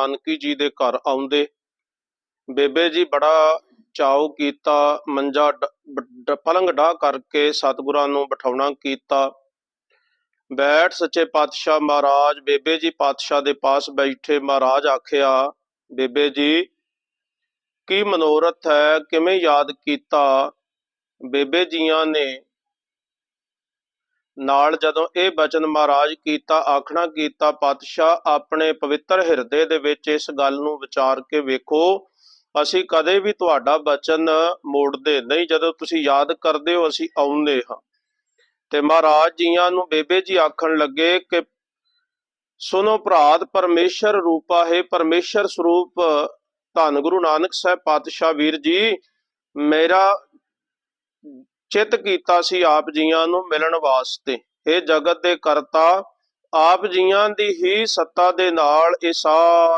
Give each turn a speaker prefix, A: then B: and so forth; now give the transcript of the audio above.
A: ਨਾਨਕੀ ਜੀ ਦੇ ਘਰ ਆਉਂਦੇ। ਬੇਬੇ ਜੀ ਬੜਾ ਚਾਉ ਕੀਤਾ, ਮੰਜਾ ਪਲੰਗ ਢਾ ਕਰਕੇ ਸਤਿਗੁਰਾਂ ਨੂੰ ਬਿਠਾਉਣਾ ਕੀਤਾ। ਬੈਠ ਸੱਚੇ ਪਾਤਸ਼ਾਹ ਮਹਾਰਾਜ, ਬੇਬੇ ਜੀ ਪਾਤਸ਼ਾਹ ਦੇ ਪਾਸ ਬੈਠੇ ਮਹਾਰਾਜ ਆਖਿਆ, ਬੇਬੇ ਜੀ, ਕੀ ਮਨੋਰਥ ਹੈ? ਕਿਵੇਂ ਯਾਦ ਕੀਤਾ? ਬੇਬੇ ਜੀਆਂ ਨੇ ਨਾਲ ਜਦੋਂ ਇਹ ਬਚਨ ਮਹਾਰਾਜ ਕੀਤਾ, ਆਖਣਾ ਕੀਤਾ, ਪਾਤਸ਼ਾਹ ਆਪਣੇ ਪਵਿੱਤਰ ਹਿਰਦੇ ਦੇ ਵਿੱਚ ਇਸ ਗੱਲ ਨੂੰ ਵਿਚਾਰ ਕੇ ਵੇਖੋ, ਅਸੀਂ ਕਦੇ ਵੀ ਤੁਹਾਡਾ ਬਚਨ ਮੋੜਦੇ ਨਹੀਂ, ਜਦੋਂ ਤੁਸੀਂ ਯਾਦ ਕਰਦੇ ਹੋ ਅਸੀਂ ਆਉਂਦੇ ਹਾਂ। ਤੇ ਮਹਾਰਾਜ ਜੀਆਂ ਨੂੰ ਬੇਬੇ ਜੀ ਆਖਣ ਲੱਗੇ ਕਿ ਸੁਨੋ ਭਰਾਤ, ਪਰਮੇਸ਼ਰ ਰੂਪਾ ਹੈ, ਪਰਮੇਸ਼ਰ ਸਰੂਪ, ਧੰਨ ਗੁਰੂ ਨਾਨਕ ਸਾਹਿਬ ਪਾਤਸ਼ਾਹ ਵੀਰ ਜੀ, ਮੇਰਾ ਚਿੱਤ ਕੀਤਾ ਸੀ ਆਪ ਜੀਆਂ ਨੂੰ ਮਿਲਣ ਵਾਸਤੇ। ਇਹ ਜਗਤ ਦੇ ਕਰਤਾ, ਆਪ ਜੀਆਂ ਦੀ ਹੀ ਸੱਤਾ ਦੇ ਨਾਲ ਇਹ ਸਾਰਾ